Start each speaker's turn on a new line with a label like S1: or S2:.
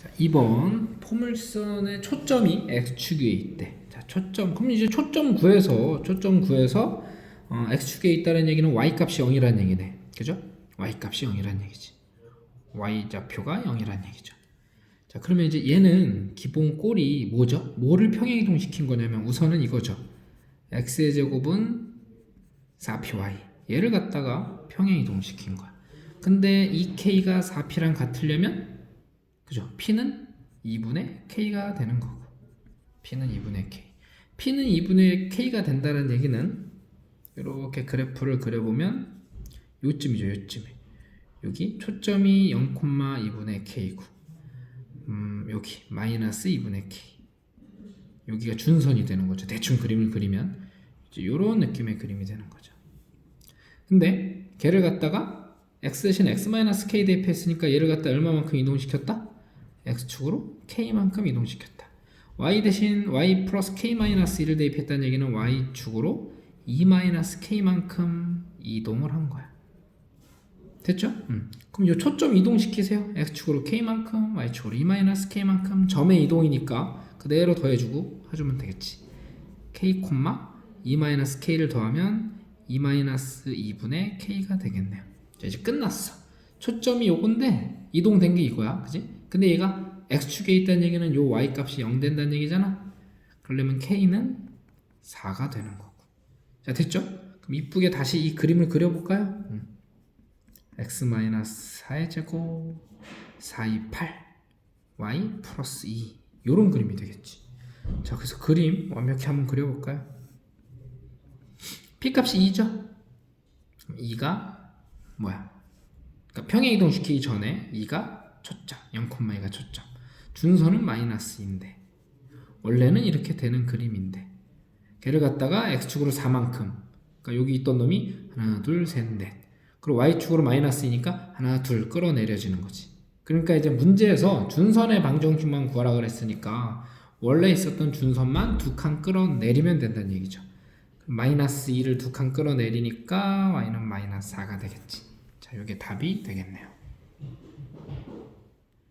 S1: 자, 2번 포물선의 초점이 x축 위에 있대. 자, 초점. 그럼 이제 초점 구해서 초점 구해서 어, x축에 있다는 얘기는 y 값이 0이라는 얘기네. 그죠? y 값이 0이라는 얘기지. y 좌표가 0이라는 얘기죠. 자, 그러면 이제 얘는 기본 꼴이 뭐죠? 뭐를 평행 이동 시킨 거냐면 우선은 이거죠. x의 제곱은 4py. 얘를 갖다가 평행 이동 시킨 거야. 근데 이 k가 4p랑 같으려면 그죠? p는 2분의 k가 되는 거고. p는 2분의 k. p는 2분의 k가 된다는 얘기는 이렇게 그래프를 그려보면 요쯤이죠, 요쯤에. 여기 초점이 0,2분의 k고. 음, 여기 마이너스 2분의 k. 여기가 준선이 되는 거죠. 대충 그림을 그리면 이런 느낌의 그림이 되는 거죠. 근데 걔를 갖다가 x 대신 x-k 대입했으니까 얘를 갖다 얼마만큼 이동시켰다? X축으로 k만큼 이동시켰다. y 대신 y 플러스 k-1을 대입했다는 얘기는 y축으로 2-k만큼 이동을 한 거야. 됐죠? 음. 그럼 요 초점 이동시키세요. x축으로 k만큼, y축으로 2-k만큼 점의 이동이니까 그대로 더해주고 해주면 되겠지. k, 2-k를 더하면 2-2분의 k가 되겠네요. 자, 이제 끝났어. 초점이 요건데 이동된 게 이거야. 그지? 근데 얘가 x축에 있다는 얘기는 요 y 값이 0 된다는 얘기잖아. 그러려면 k는 4가 되는 거고. 자, 됐죠? 그럼 이쁘게 다시 이 그림을 그려볼까요? 음. x-4의 제곱 4, 2, 8 y 플러스 2 요런 그림이 되겠지 자 그래서 그림 완벽히 한번 그려볼까요 p 값이 2죠 2가 뭐야 그러니까 평행 이동시키기 전에 2가 초점 0,2가 초점 준선은 마이너스 2인데 원래는 이렇게 되는 그림인데 걔를 갖다가 x축으로 4만큼 그러니까 여기 있던 놈이 하나 둘셋넷 그리고 y축으로 마이너스이니까 하나 둘 끌어내려지는 거지. 그러니까 이제 문제에서 준선의 방정식만 구하라 그랬으니까 원래 있었던 준선만 두 칸 끌어내리면 된다는 얘기죠. 마이너스 2를 두 칸 끌어내리니까 y는 마이너스 4가 되겠지. 자, 이게 답이 되겠네요.